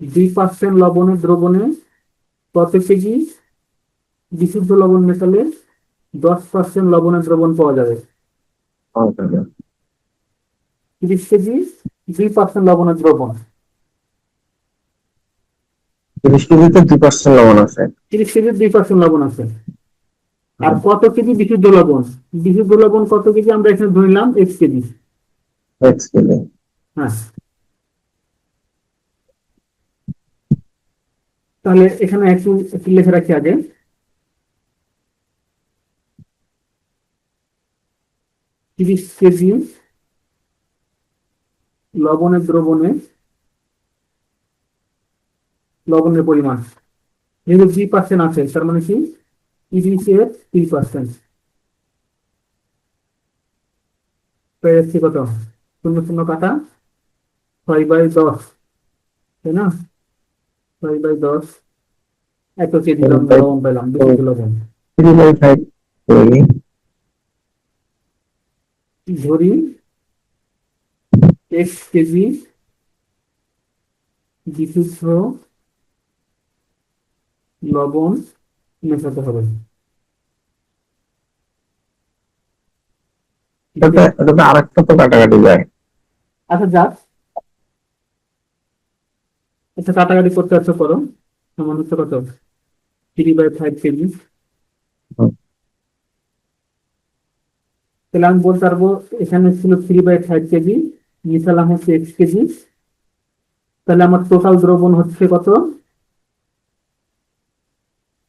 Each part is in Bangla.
দুই পার্সেন্ট লবণের দ্রবণে কত কেজি বিশুদ্ধ লবণ মেশালে দশ পার্সেন্ট লবণের দ্রবণ পাওয়া যাবে? তিরিশ কেজি দুই পার্সেন্ট লবণের দ্রবণ। তিরিশ কেজিতে দুই পার্সেন্ট লবণ আছে। তিরিশ কেজি দুই পার্সেন্ট লবণ আছে। আর কত কেজি বিশুদ্ধ লবণ? বিশুদ্ধ লবণ কত কেজি? আমরা এখানে ধরলাম এক্স কেজি। X KG. হ্যাঁ। তাহলে এখানে একটু একটু লিখে রাখি আগে। তিরিশ কেজি লবণের দ্রবণে, লবণের পরিমাণ। যেহেতু থ্রি পার্সেন্ট আছে, তার মানে কি? তিরিশের থ্রি পার্সেন্ট কত? শূন্য শূন্য কাটা ছয় বাই দশ, তাই না? ছয় বাই দশ এত কেজি লবণ লবণ পেলাম বিশুদ্ধ লবণ থ্রি বাই ফাইভ ধরি এক্স কেজি বিশুদ্ধ লবণ মেশাতে হবে তো কাটাকাটি যায় আচ্ছা যাক আচ্ছা কাটাকাটি করতে আচ্ছা করো। সমান হচ্ছে কত? থ্রি বাই ফাইভ কেজি তাহলে আমি বলতে পারব এখানে ছিল থ্রি বাই ফাইভ কেজি মিশালাম হচ্ছে এক্স কেজি তাহলে আমার টোটাল দ্রবণ হচ্ছে কত?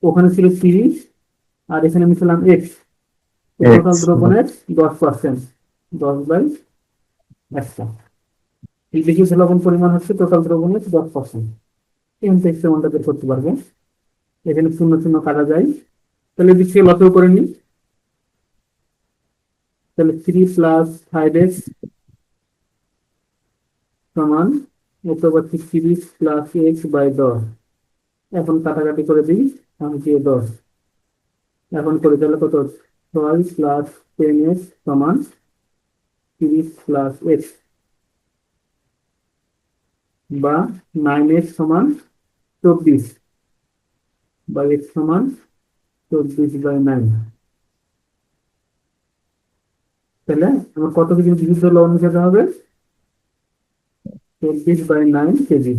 ওখানে ছিল তিরিশ আর এখানে মিশালাম এক্স টোটাল দ্রবণের দশ পার্সেন্ট দশ বাই একশো এই বেশি লবণ পরিমাণ হচ্ছে টোটাল দ্রবণের দশ পার্সেন্ট এখান থেকে সেমনটা বের করতে পারব এখানে শূন্য শূন্য কাটা যায়। তাহলে দিচ্ছি লসও করে নিই তাহলে থ্রি প্লাস ফাইভ এক্স সমান, এত তিরিশ প্লাস এক্স বাই দশ। এখন কাটাকাটি করে দিই, আমি দিয়ে দশ। এখন করে তাহলে কত ছয় প্লাস টেন এক্স সমান তিরিশ প্লাস এক্স বা নাইন এর সমান চব্বিশ। বা এক্স সমান চব্বিশ বাই নাইন তাহলে আমার কত কেজি বিশুদ্ধ লবণ খেতে হবে? চব্বিশ বাই নাইন কেজি।